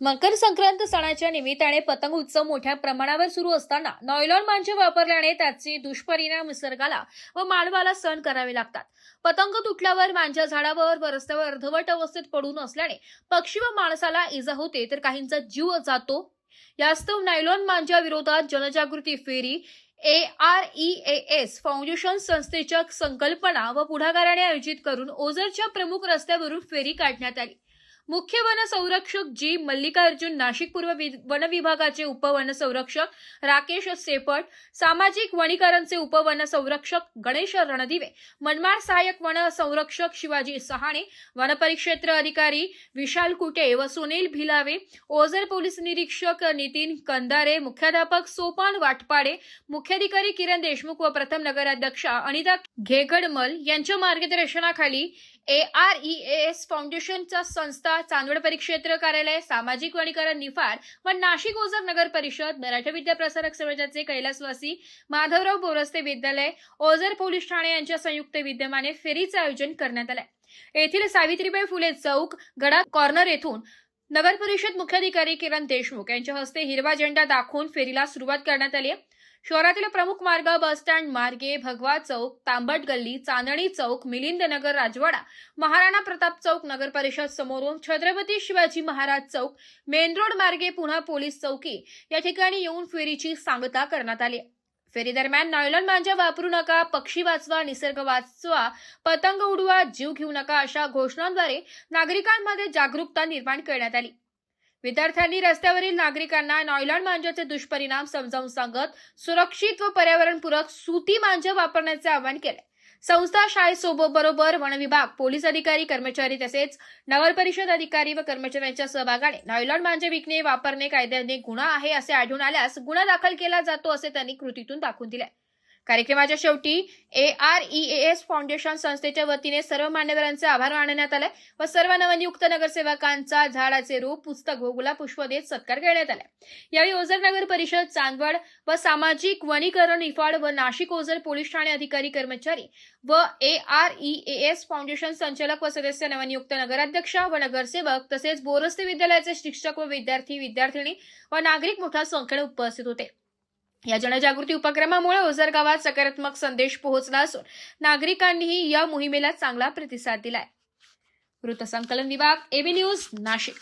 मकर संक्रांत सणाच्या निमित्ताने पतंग उत्सव मोठ्या प्रमाणावर सुरू असताना नॉयलॉन मांजे वापरल्याने त्याचे दुष्परिणाम निसर्गाला व मानवाला सहन करावे लागतात. पतंग तुटल्यावर मांजा झाडावर व रस्त्यावर अर्धवट अवस्थेत पडून असल्याने पक्षी व माणसाला इजा होते तर काहींचा जीव जातो. यास्तव नायलॉन मांजा विरोधात जनजागृती फेरी A R E S foundation संस्थेच्या संकल्पना व पुढाकाराने आयोजित करून ओझरच्या प्रमुख रस्त्यावरून फेरी काढण्यात आली. मुख्य वन संरक्षक जी मल्लिकार्जुन नाशिक पूर्व वि- वन विभागाचे उपवन संरक्षक राकेश सेपट सामाजिक वनीकरणचे उपवन संरक्षक गणेश रणदिवे मनमाड सहाय्यक वन संरक्षक शिवाजी सहाणे वनपरिक्षेत्र अधिकारी विशाल कुटे व सुनील भिलावे ओझर पोलीस निरीक्षक नितीन कंदारे मुख्याध्यापक सोपान वाटपाडे मुख्याधिकारी किरण देशमुख व प्रथम नगराध्यक्षा अनिता घेगडमल यांच्या मार्गदर्शनाखाली ए आर ई एस फाउंडेशनचा संस्था चांदवड परिक्षेत्र कार्यालय सामाजिक वनीकरण निफाड व नाशिक ओझर नगर परिषद विद्या विद्याप्रसारक समाजाचे कैलासवासी माधवराव बोरस्ते विद्यालय ओझर पोलीस ठाणे यांच्या संयुक्त विद्यमाने फेरीचं आयोजन करण्यात आलंय. येथील सावित्रीबाई फुले चौक गडा कॉर्नर येथून नगर परिषद मुख्याधिकारी किरण देशमुख यांच्या हस्ते हिरवा झेंडा दाखवून फेरीला सुरुवात करण्यात आली आहे. शहरातील प्रमुख मार्ग बसस्टँड मार्गे भगवा चौक तांबट गल्ली चांदणी चौक मिलिंद नगर राजवाडा महाराणा प्रताप चौक नगर परिषद समोरून छत्रपती शिवाजी महाराज चौक मेन रोड मार्गे पुन्हा पोलीस चौकी या ठिकाणी येऊन फेरीची सांगता करण्यात आली. फेरी दरम्यान नायलॉन मांजा वापरू नका पक्षी वाचवा निसर्ग वाचवा पतंग उडवा जीव घेऊ नका अशा घोषणांद्वारे नागरिकांमध्ये जागरूकता निर्माण करण्यात आली. विद्यार्थ्यांनी रस्त्यावरील नागरिकांना नॉयलॉन मांजाचे दुष्परिणाम समजावून सांगत सुरक्षित व पर्यावरणपूरक सुती मांजा वापरण्याचे आवाहन केले. संस्था शाळेसोबत बरोबर वन विभाग पोलीस अधिकारी कर्मचारी तसेच नगरपरिषद अधिकारी व कर्मचाऱ्यांच्या सहभागाने नॉयलॉन मांजे विकणे वापरणे कायद्याने गुन्हा आहे असे आढळून आल्यास गुन्हा दाखल केला जातो असे त्यांनी कृतीतून दाखवून दिले. कार्यक्रमाच्या शेवटी A R E S foundation संस्थेच्या वतीने सर्व मान्यवरांचे आभार मानण्यात आले व सर्व नवनियुक्त नगरसेवकांचा झाडाचे रूप पुस्तक व पुष्प देत सत्कार करण्यात आला. यावेळी ओझर नगर परिषद चांदवड व सामाजिक वनीकरण निफाड व नाशिक ओझर पोलीस ठाणे अधिकारी कर्मचारी व A R E S foundation संचालक व सदस्य नवनियुक्त नगराध्यक्ष व नगरसेवक तसेच बोरस्ते विद्यालयाचे शिक्षक व विद्यार्थी विद्यार्थिनी व नागरिक मोठ्या संख्येने उपस्थित होते. या जनजागृती उपक्रमामुळे ओझर गावात सकारात्मक संदेश पोहोचला असून नागरिकांनीही या मोहिमेला चांगला प्रतिसाद दिलाय. वृत्तसंकलन विभाग एबी न्यूज नाशिक.